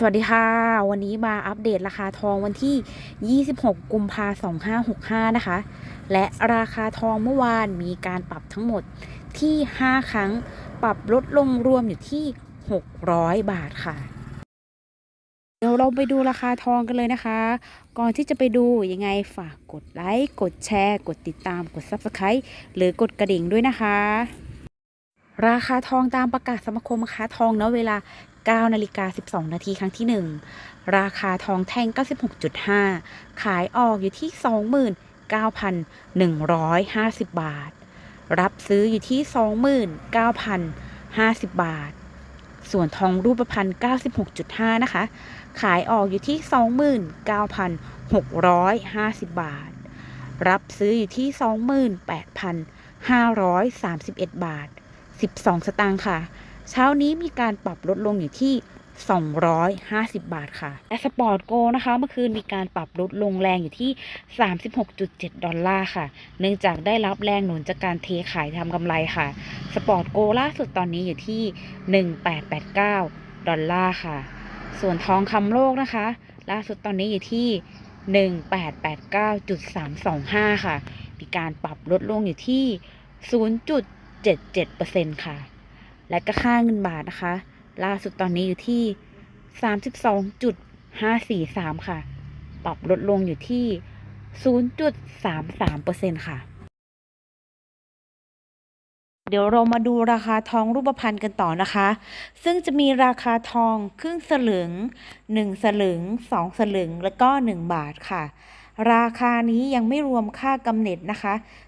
สวัสดีค่ะ วันนี้มาอัปเดตราคาทองวันที่ 26 กุมภา2565 นะคะ และราคาทองเมื่อวานมีการปรับทั้งหมดที่ 5 ครั้ง ปรับลดลงรวมอยู่ที่ 600 บาทค่ะ เดี๋ยวเราไปดูราคาทองกันเลยนะคะ ก่อนที่จะไปดูยังไงฝากกดไลค์ กดแชร์ กดติดตาม กด Subscribe หรือกดกระดิ่งด้วยนะคะราคาทองตามประกาศสมาคมค้าทองณเวลา 9นาฬิกา12 นาทีครั้งที่ 1 ราคาทองแท่ง 96.5 ขายออกอยู่ที่ 29,150 บาท รับซื้ออยู่ที่ 29,050 บาท ส่วนทองรูปพรรณ96.5 นะคะ ขายออกอยู่ที่ 29,650 บาท รับซื้ออยู่ที่ 28,531 บาท 12 สตางค์ค่ะ เช้านี้มีการปรับลดลงอยู่ที่ 250 บาทค่ะและสปอร์ตโกนะคะเมื่อคืนมีการปรับลดลงแรงอยู่ที่ 36.7 ดอลลาร์ค่ะ เนื่องจากได้รับแรงหนุนจากการเทขายทำกำไรค่ะ สปอร์ตโกล่าสุดตอนนี้อยู่ที่ 1889 ดอลลาร์ค่ะ ส่วนทองคำโลกนะคะ ล่าสุดตอนนี้อยู่ที่ 1889.325 ค่ะ มีการปรับลดลงอยู่ที่ 0.77%ค่ะ และก็ค่าเงินบาทนะคะ ล่าสุดตอนนี้อยู่ที่ 32.543 ค่ะ ปรับลดลงอยู่ที่ 0.33%ค่ะ เดี๋ยวเรามาดูราคาทองรูปพรรณกันต่อนะคะ ซึ่งจะมีราคาทองครึ่งสลึง 1 สลึง 2 สลึง แล้วก็ 1 บาทค่ะ ราคานี้ยังไม่รวมค่ากำเนิดนะคะ